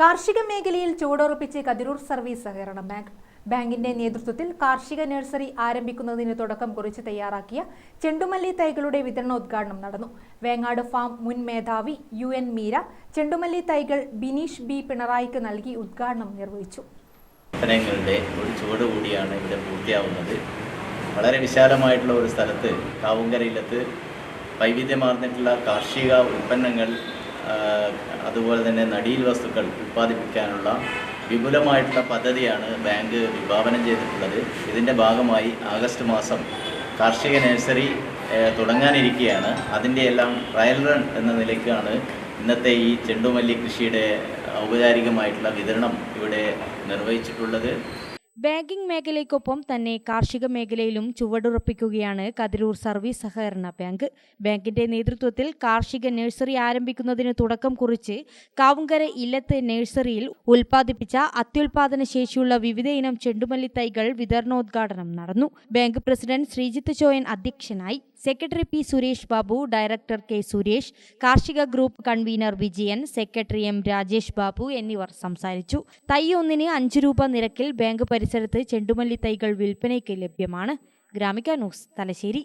കാർഷിക മേഖലയിൽ ചുവടുറപ്പിച്ച് കതിരൂർ സർവീസ് സഹകരണ ബാങ്ക്. ബാങ്കിന്റെ നേതൃത്വത്തിൽ കാർഷിക നഴ്സറി ആരംഭിക്കുന്നതിന് തുടക്കം കുറിച്ച് തയ്യാറാക്കിയ ചെണ്ടുമല്ലി തൈകളുടെ വിതരണോദ്ഘാടനം നടന്നു. വേങ്ങാട് ഫാം മുൻ മേധാവി യു എൻ മീര ചെണ്ടുമല്ലി തൈകൾ ബിനീഷ് ബി പിണറായിക്ക് നൽകി ഉദ്ഘാടനം നിർവഹിച്ചു. ഒരു ചുവട് കൂടിയാണ് ഇവിടെ പൂർത്തിയാവുന്നത്. വളരെ വിശാലമായിട്ടുള്ള ഒരു സ്ഥലത്ത് കാവുങ്കരയിലത്ത് വൈവിധ്യമാർന്നിട്ടുള്ള കാർഷിക ഉൽപ്പന്നങ്ങൾ അതുപോലെ തന്നെ നടീൽ വസ്തുക്കൾ ഉൽപ്പാദിപ്പിക്കാനുള്ള വിപുലമായിട്ടുള്ള പദ്ധതിയാണ് ബാങ്ക് വിഭാവനം ചെയ്തിട്ടുള്ളത്. ഇതിന്റെ ഭാഗമായി ആഗസ്റ്റ് മാസം കാർഷിക നഴ്സറി തുടങ്ങാനിരിക്കുകയാണ് അതിന്റെ എല്ലാം ട്രയൽ റൺ എന്ന നിലയ്ക്കാണ് ഇന്നത്തെ ഈ ചെണ്ടുമല്ലി കൃഷിയുടെ ഔപചാരികമായിട്ടുള്ള വിതരണം ഇവിടെ നിർവഹിച്ചിട്ടുള്ളത്. ബാങ്കിംഗ് മേഖലയ്ക്കൊപ്പം തന്നെ കാർഷിക മേഖലയിലും ചുവടുറപ്പിക്കുകയാണ് കതിരൂർ സർവീസ് സഹകരണ ബാങ്ക്. ബാങ്കിന്റെ നേതൃത്വത്തിൽ കാർഷിക നഴ്സറി ആരംഭിക്കുന്നതിന് തുടക്കം കുറിച്ച് കാവുങ്കര ഇല്ലത്ത് നഴ്സറിയിൽ ഉൽപ്പാദിപ്പിച്ച അത്യുൽപാദന ശേഷിയുള്ള വിവിധ ഇനം ചെണ്ടുമല്ലി തൈകൾ വിതരണോദ്ഘാടനം നടന്നു. ബാങ്ക് പ്രസിഡന്റ് ശ്രീജിത്ത് ചോയൻ അധ്യക്ഷനായി. Secretary P Suresh Babu director K Suresh കാർഷിക group convener Vijayan secretary M Rajesh Babu എന്നിവർ സംസാരിച്ചു. തൈ ഒന്നിന് അഞ്ച് രൂപ നിരക്കിൽ ബാങ്ക് പരിസരത്ത് ചെണ്ടുമല്ലി തൈകൾ വിൽപ്പനയ്ക്ക് ലഭ്യമാണ്. Gramika news Thalassery.